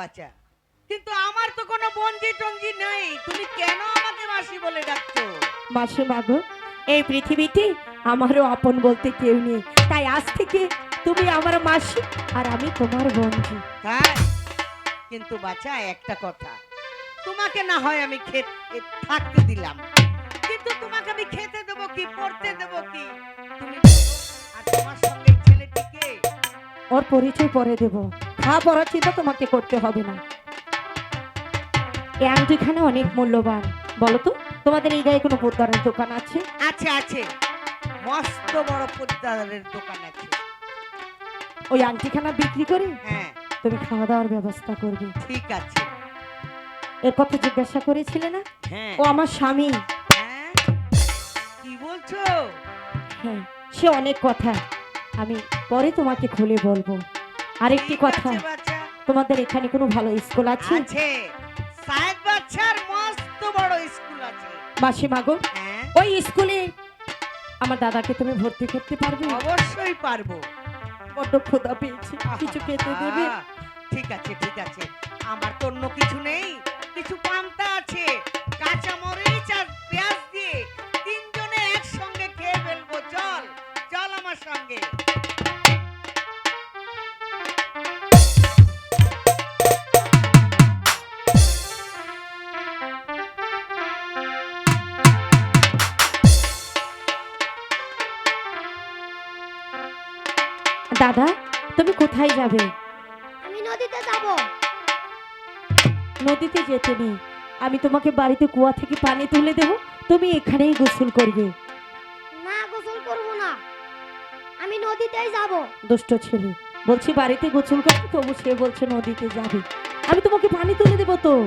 বাচ্চা। কিন্তু আমার তো কোনো বঞ্জি টঞ্জি নেই। তুমি কেন আমাকে মাসি বলে ডাকছো? মাসি মাগো এই পৃথিবীতে আমারও আপন বলতে কেউ নেই। তাই আজ থেকে তুমি আমার মাসি আর আমি তোমার বন্ধু তাই? কিন্তু বাচ্চা একটা কথা। তোমাকে না হয় আমি খেতে থাকতে দিলাম। কিন্তু তোমাকে আমি খেতে দেবো কি পড়তে দেবো কি? তুমি আর তোমার সঙ্গে ছেলেটিকে ওর পরিচয় পরে দেব। পড়ার চিন্তা তোমাকে করতে হবে না। এই আংটিখানে অনেক মূল্যবান। বলো তো তোমাদের এই গায়ে কোনো পোদ্দারের দোকান আছে? আছে আছে। মস্ত বড় পদ্মারের দোকান আছে। ওই আংটিখানা বিক্রি করে? হ্যাঁ। তুমি খাওয়া দাওয়ার ব্যবস্থা করবে। ঠিক আছে। এর কথা জিজ্ঞাসা করেছিলে না? হ্যাঁ। ও আমার স্বামী। হ্যাঁ? কি বলছো? হ্যাঁ সে অনেক কথা। আমি পরে তোমাকে খুলে বলব। আরেকটি কথা। তোমাদের এখানে কোনো ভালো স্কুল আছে? আছে। সাহেব বাচ্চার মস্ত বড় স্কুল আছে। মাসি মাগো হ্যাঁ। ওই স্কুলে আমার দাদাকে তুমি ভর্তি করতে পারবে? অবশ্যই পারব। বড্ড খোদা পেয়েছি কিছু খেতে দেবে? ঠিক আছে ঠিক আছে। আমার তো অন্য কিছু নেই। কিছু পান্তা দাদা তুমি কোথায় যাবে? আমি নদীতে যাব। নদীতে যেতে নেই। আমি তোমাকে বাড়িতে কুয়া থেকে পানি তুলে দেব তুমি এখানেই গোসল করবে। না গোসল করব না। আমি নদীতেই যাব। দুষ্ট ছেলে বলছি বাড়িতে গোসল করতে তবু সে বলছে নদীতে যাবে। আমি তোমাকে পানি তুলে দেবো তো?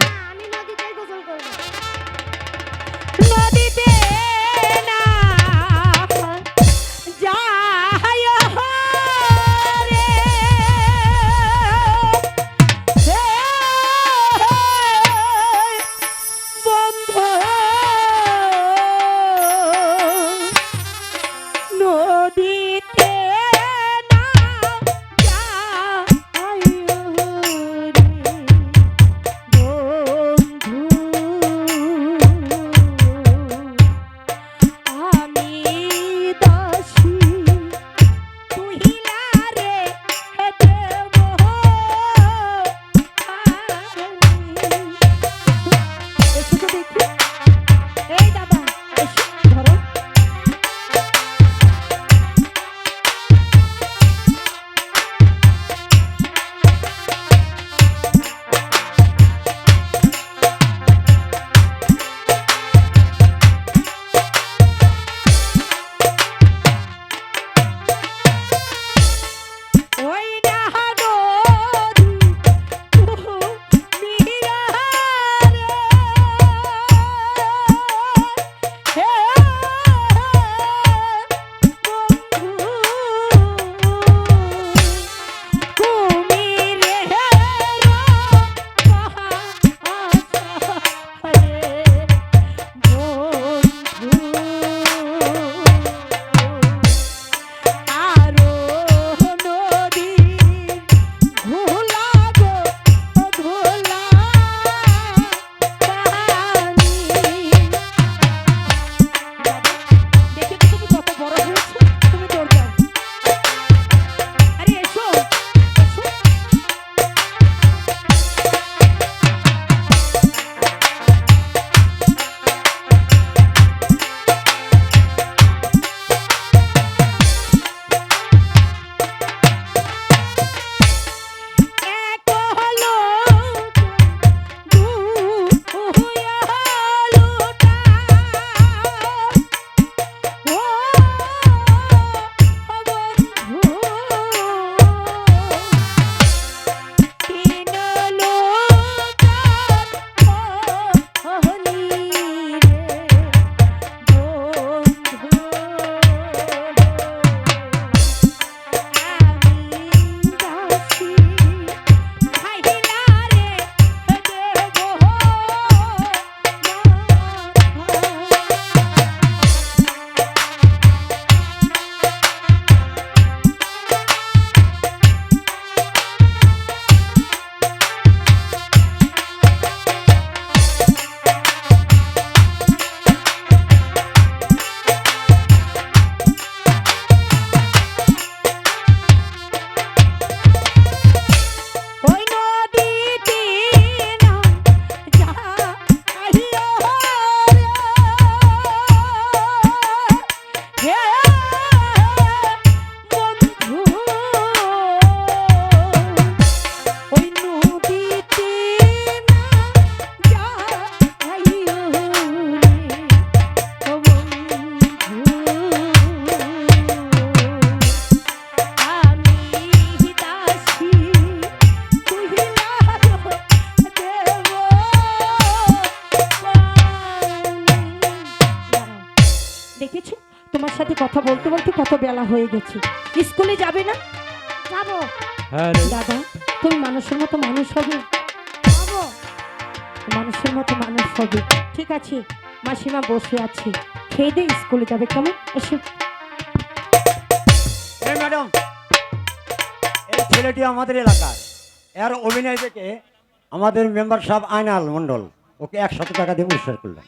Argentina. বেলা হয়ে গেছে। স্কুলে যাবে না? যাব। হ্যাঁ দাদা তুমি মানুষের মতো মানুষ হবে? মানুষের মতো মানুষ হবে। ঠিক আছে মাসিমা বসে আছে। খেয়ে দিয়ে স্কুলে যাবে কেমন? এসে। ম্যাডাম এই ছেলেটি আমাদের এলাকার। এর অভিনয় দেখে আমাদের মেম্বার সাহেব আয়নাল মণ্ডল ওকে একশত টাকা দিয়ে পুরস্কার করলেন।